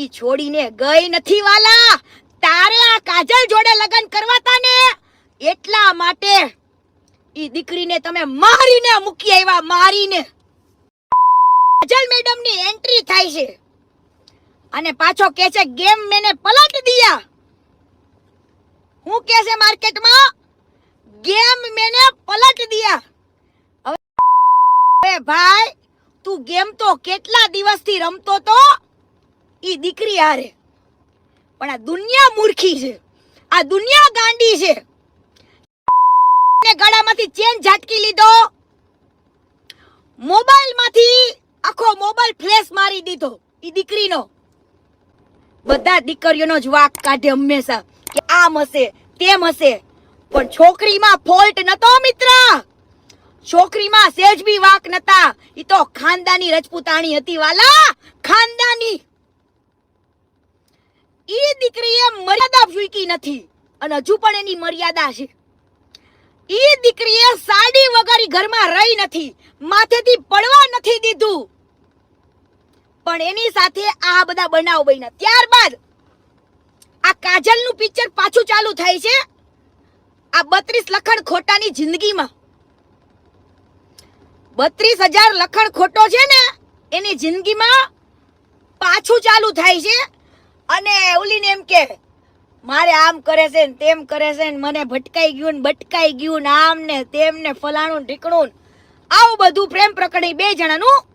ઈ છોડીને ગઈ નથી વાલા. તારે આ કાજલ જોડે લગ્ન કરવાતા ને એટલા માટે ઈ દીકરીને તમે મારીને મૂકી આવ્યા મારીને. કાજલ મેડમની એન્ટ્રી થાય છે. અને પાછો કે છે, ગેમ મેને પલટ દિયા. હું કે છે, માર્કેટમાં ગેમ મેને પલટ દિયા. હવે ભાઈ, તું ગેમ તો કેટલા દિવસથી રમતો તો? ઈ દીકરી હારે. પણ આ દુનિયા મૂર્ખી છે. આ દુનિયા ગાંડી છે. ને ગળામાંથી ચેન ઝાટકી લીધો. મોબાઈલમાંથી આખો મોબાઈલ ફ્લેશ મારી દીધો. ઈ દીકરીનો. બધા દીકરીઓનો જ વાક કાઢે હંમેશા કે આમ હશે, તેમ હશે. પણ છોકરીમાં ફોલ્ટ નતો મિત્ર. છોકરીમાં સેજ બી વાક નતા. ઈ તો ખાનદાની રજપૂતાણી હતી વાલા. ખાનદાની ઈ દીકરીએ મર્યાદા ફૂકી નથી. અને હજુ પણ એની મર્યાદા છે. એ દીકરીએ સાડી વગર ઘરમાં રહી નથી. માથેથી પડવા નથી દીધું. પણ એની સાથે આ બધા બનાવ બન્યા. ત્યારબાદ આ કાજલનું પિક્ચર પાછું ચાલુ થાય છે. આ બત્રીસ લખણ ખોટાની જિંદગીમાં. બત્રીસ હજાર લખણ ખોટો છે ને, એની જિંદગીમાં પાછું ચાલુ થાય છે. કે મારે આમ કરે છે ને તેમ કરે છે ને મને ભટકાઈ ગયું ને ભટકાઈ ગયું ને આમ ને તેમ ને ફલાણું ઢીકણું આવું બધું પ્રેમ પ્રકરણ બે જણાનું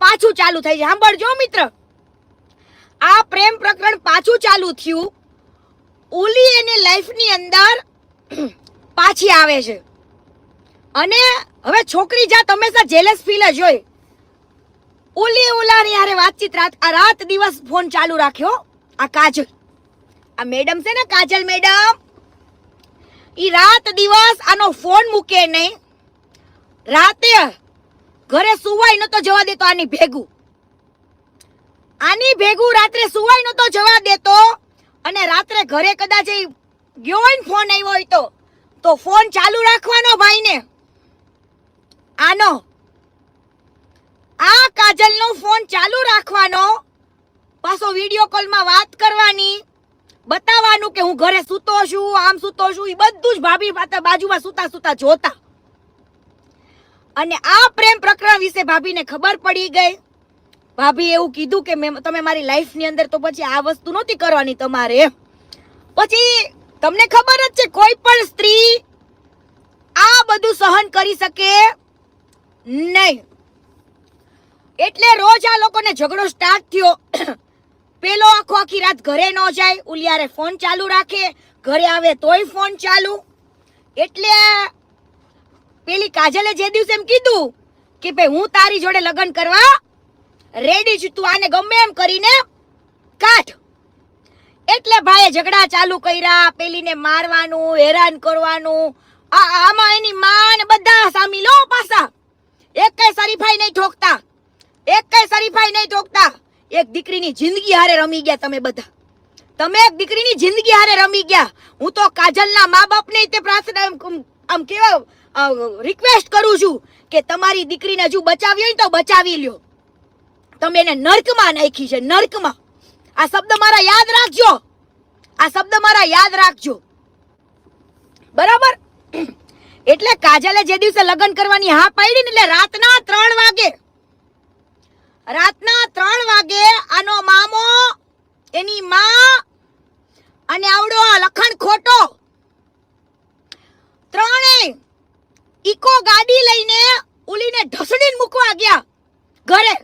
પાછું ચાલુ થાય છે સાંભળજો મિત્ર. આ પ્રેમ પ્રકરણ પાછું ચાલુ થયું. ઓલી એની લાઈફની અંદર પાછી આવે છે. અને હવે છોકરી જાત હંમેશા જેલેસ ફીલ જ હોય. ઓલી ઓલાની હારે વાતચીત રાત આ રાત દિવસ ફોન ચાલુ રાખ્યો. આ કાજલ. આ મેડમ છે ને, કાજલ મેડમ, ઈ રાત દિવસ આનો ફોન મૂકે નહીં. રાતે ઘરે સુવાય નતો જવા દેતો આની ભેગું. આની ભેગું રાત્રે સુવાય નતો જવા દેતો. અને રાત્રે ઘરે કદાચ એ ગયો હોય ને ફોન આવ્યો હોય તો તો ફોન ચાલુ રાખવાનો ભાઈને. આનો, આ કાજલનો ફોન ચાલુ રાખવાનો. પાછો વીડિયો કોલમાં વાત કરવાની. બતાવવાનું કે હું ઘરે સૂતો છું, આમ સૂતો છું એ બધું જ ભાભી માતા બાજુમાં સૂતા સૂતા જોતા. અને આ પ્રેમ પ્રકરણ વિશે ભાભીને ખબર પડી ગઈ. ભાભી એવું કીધું કે મેં તમે મારી લાઈફની અંદર તો પછી આ વસ્તુ નહોતી કરવાની તમારે. પછી તમને ખબર જ છે, કોઈ પણ સ્ત્રી આ બધું સહન કરી શકે નહીં. એટલે રોજ આ લોકોને ઝઘડો સ્ટાર્ટ થયો. પેલો આખો આખી રાત ઘરે ન જાય, ઉલિયારે ફોન ચાલુ રાખે, ઘરે આવે તોય ફોન ચાલુ. એટલે પેલી કાજલે જે દિવસે એમ કીધું કે ભાઈ હું તારી જોડે લગ્ન કરવા રેડી છું તું, આને ગમે એમ કરીને કાઢ. એટલે ભાઈએ ઝઘડા ચાલુ કર્યા, પેલીને મારવાનું, હેરાન કરવાનું. આ આમાં એની માન બધા સામી લો પાસા એક કઈ શરીફાઈ નહીં ઠોકતા. એક કઈ શરીફાઈ નહીં ઠોકતા. એક દીકરીની જિંદગી હારે રમી ગયા તમે બધા. તમે એક દીકરીની જિંદગી હારે રમી ગયા. હું તો કાજલના મા બાપને તે પ્રાર્થના આમ- કેવા રિક્વેસ્ટ કરું છું કે તમારી દીકરીને હજુ બચાવી હોય તો બચાવી લ્યો. તમે એને નર્કમાં નાખી છે, નર્કમાં. આ શબ્દ મારા યાદ રાખજો. આ શબ્દ મારા યાદ રાખજો. બરાબર? એટલે કાજલે જે દિવસે લગ્ન કરવાની હા પાડી ને એટલે રાતના ત્રણ વાગે રાતના ત્રણ વાગે આનો મામો, એની મા અને આવડો આ લખણ ખોટો. ત્રણેય ઈકો ગાડી લઈને ઉલીને ઢસડીને મૂકવા ગયા ઘરે.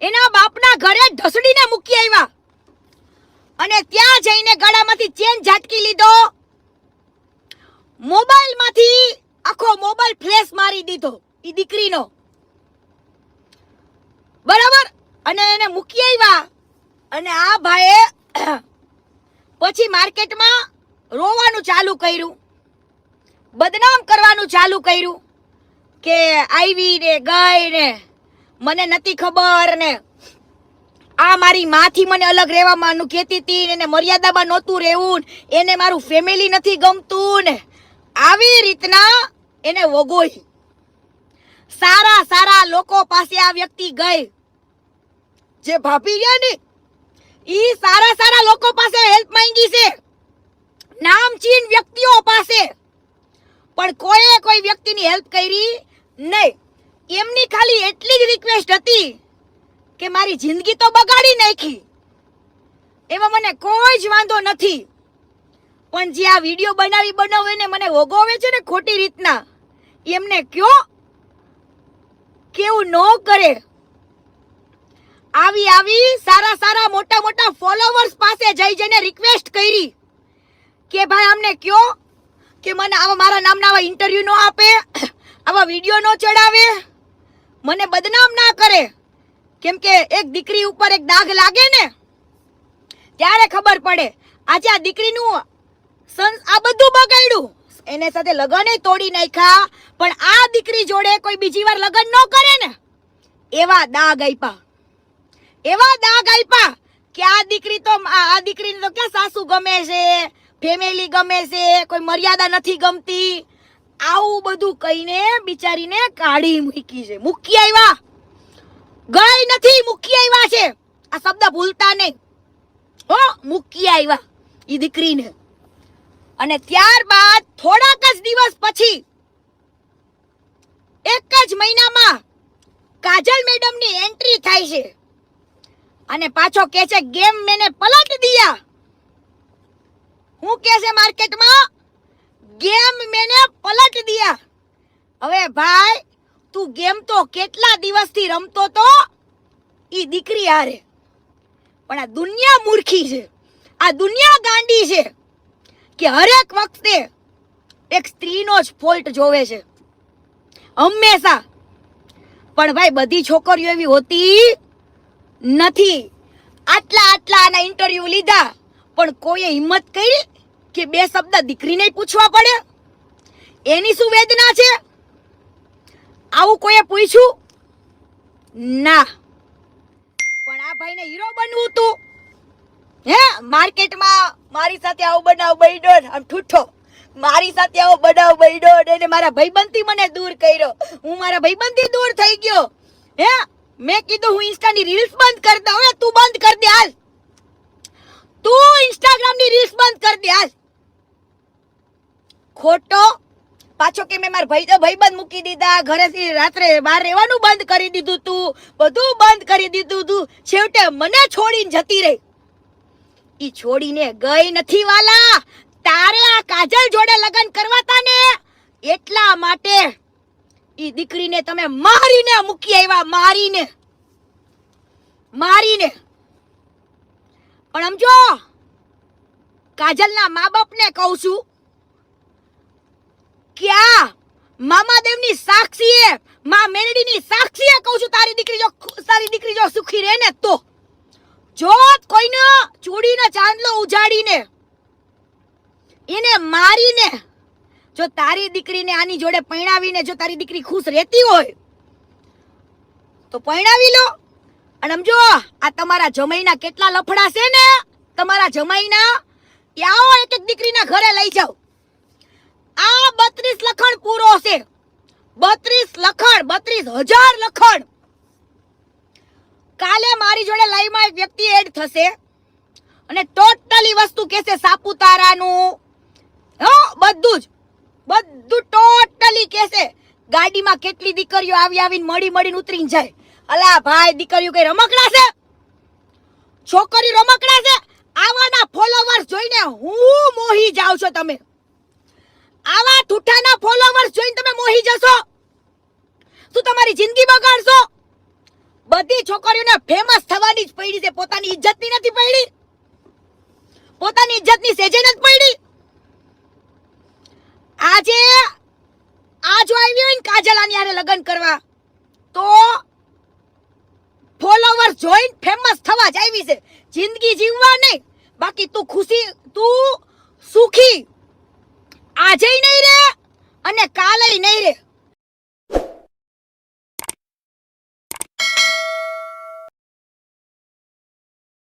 એના બાપના ઘરે ઢસડીને મૂકી આવ્યા. અને ત્યાં જઈને ગળામાંથી ચેન ઝાટકી લીધો. મોબાઈલમાંથી આખો મોબાઈલ ફ્લેશ મારી દીધો એ દીકરીનો. બરાબર? અને એને મૂકી આવ્યા અને આ ભાઈએ પછી માર્કેટમાં રોવાનું ચાલુ કર્યું. બદનામ કરવાનું ચાલુ કર્યું. કે આવી ને ગઈ ને મને નથી ખબર ને આ મારી માથી મને અલગ રહેવાનું કહેતી હતી ને એને મર્યાદામાં નહોતું રહેવું એને મારું ફેમિલી નથી ગમતું ને આવી રીતના એને વગોઈ. સારા સારા લોકો પાસે આ વ્યક્તિ ગઈ. જે ભાભી ગયા ને, ઈ સારા સારા લોકો પાસે હેલ્પ માંગી છે. નામચીન વ્યક્તિઓ પાસે. પણ કોઈએ કોઈ વ્યક્તિની હેલ્પ કરી નહીં. એમની ખાલી એટલી જ રિક્વેસ્ટ હતી કે મારી જિંદગી તો બગાડી નાખી. એમાં મને કોઈ જ વાંધો નથી. પણ જે આ વીડિયો બનાવી બનાવે ને મને ઓગોવે છે ને ખોટી રીતના, એમને કયો, કેવું ન કરે. આવી આવી, સારા સારા, મોટા મોટા ફોલોવર્સ પાસે જઈ જઈને રિક્વેસ્ટ કરી કે ભાઈ અમને કયો કે મને આવા મારા નામના આવા ઇન્ટરવ્યુ નો આપે, આવા વીડિયો નો ચડાવે, મને બદનામ ના કરે. કેમ કે એક દીકરી ઉપર એક દાગ લાગે ને, ત્યારે ખબર પડે. આજે આ દીકરીનું સંસ આ બધું બગાડ્યું. એને સાથે લગન તોડી નાખ્યા, પણ આ દીકરી જોડે કોઈ બીજી વાર લગન ન કરે ને, એવા દાગ આપ્યા એવા દાગ આપ્યા કે આ દીકરી તો આ દીકરીને તો ક્યાં સાસુ ગમે છે? ફેમિલી ગમે છે? કોઈ મર્યાદા નથી ગમતી? આવું બધું કહીને બિચારીને કાઢી મૂકી છે. મૂકી આવ્યા ગઈ નથી, મૂકી આવ્યા છે. આ શબ્દ ભૂલતા નહીં. હો, મૂકી આવ્યા એ દીકરીને. અને ત્યારબાદ થોડાક જ દિવસ પછી, એક જ મહિનામાં કાજલ મેડમની એન્ટ્રી થાય છે. અને પાછો કે છે, ગેમ મેને પલટ દિયા. હું કે છે, માર્કેટમાં ગેમ મેને પલટ દિયા. હવે ભાઈ, તું ગેમ તો કેટલા દિવસથી રમતો તો? ઈ દીકરી હારે. પણ આ દુનિયા મૂર્ખી છે. આ દુનિયા ગાંડી છે કે હરેક વખતે એક સ્ત્રીનો જ ફોલ્ટ જોવે છે. હંમેશા. પણ ભાઈ, બધી છોકરીઓ એવી હોતી નથી. આટલા આટલા આના ઇન્ટરવ્યુ લીધા. પણ કોઈએ હિંમત કરી કે બે શબ્દ દીકરીને પૂછવા પડે? એની શું વેદના છે? આવું કોઈએ પૂછ્યું? ના. પણ આ ભાઈને હીરો બનવું તું. હે, માર્કેટમાં મારી સાથે આવો બનાવ બન્યો આમ ઠૂઠો. મારી સાથે આવો બનાવ બન્યો એને મારા ભાઈબંધથી મને દૂર કર્યો. હું મારા ભાઈબંધથી દૂર થઈ ગયો. હે મેં કીધું હું ઇન્સ્ટાની રીલ્સ બંધ કરી દઉં. હવે તું બંધ કરી દે હાલ. તું ઇન્સ્ટાગ્રામની રીલ્સ બંધ કરી દે હાલ. ખોટો. પાછો કે મેં મારા ભાઈ ભાઈબંધ મૂકી દીધા. ઘરેથી રાત્રે બહાર રહેવાનું બંધ કરી દીધું તું. બધું બંધ કરી દીધું તું. છેવટે મને છોડીને જતી રહી. ઈ છોડીને ગઈ નથી વાલા. તારે આ કાજલ જોડે લગ્ન કરવા તા ને એટલા માટે ઈ દીકરીને તમે મારીને મૂકી આવ્યા મારીને. મારીને. પણ સમજો કાજલના મા બાપને કહું છું કે આ મામાદેવની સાક્ષીએ, મા મેલડીની સાક્ષીએ કહું છું, તારી દીકરી જો તારી દીકરી જો સુખી રહે ને તો. જો કોઈને ચૂડીનો ચાંદલો ઉજાડીને, એને મારીને જો તારી દીકરીને આની જોડે પરણાવીને જો તારી દીકરી ખુશ રહેતી હોય, તો પરણાવી લો. અને સમજો આ તમારા જમાઈના કેટલા લફડા છે ને? તમારા જમાઈના, એ આવો એક એક દીકરીના ઘરે લઈ જાઓ. આ બત્રીસ લખણ પૂરો છે. બત્રીસ લખણ, બત્રીસ હજાર લખણ. કાલે મારી જોડે લાઈવમાં એક વ્યક્તિ એડ થશે. અને ટોટલી વસ્તુ કહેશે સાપુતારાનું. બધું જ. બધું ટોટલી કહેશે. ગાડીમાં કેટલી દીકરીઓ આવી આવીને મળી મળીને ઉતરીને જાય. અલા ભાઈ, દીકરીઓ કઈ રમકડા છે? છોકરી રમકડા છે? આવાના ફોલોવર્સ જોઈને હું મોહી જાવ છો તમે. આવા ઠૂઠાના ફોલોવર્સ જોઈને તમે મોહી જશો? શું તમારી જિંદગી બગાડશો? બધી છોકરીઓને ફેમસ થવાની જ પડી છે. પોતાની ઇજ્જતની નથી પડી. પોતાની ઇજ્જતની સેજે નથી પડી. આજે આ જો આવી હોય ને કાજલ આની હારે લગ્ન કરવા, તો ફોલોવર જોઈન ફેમસ થવા જ આવી છે. જિંદગી જીવવા નહીં, બાકી તું ખુશી, તું સુખી. આજે નહીં રે અને કાલે નહીં રે.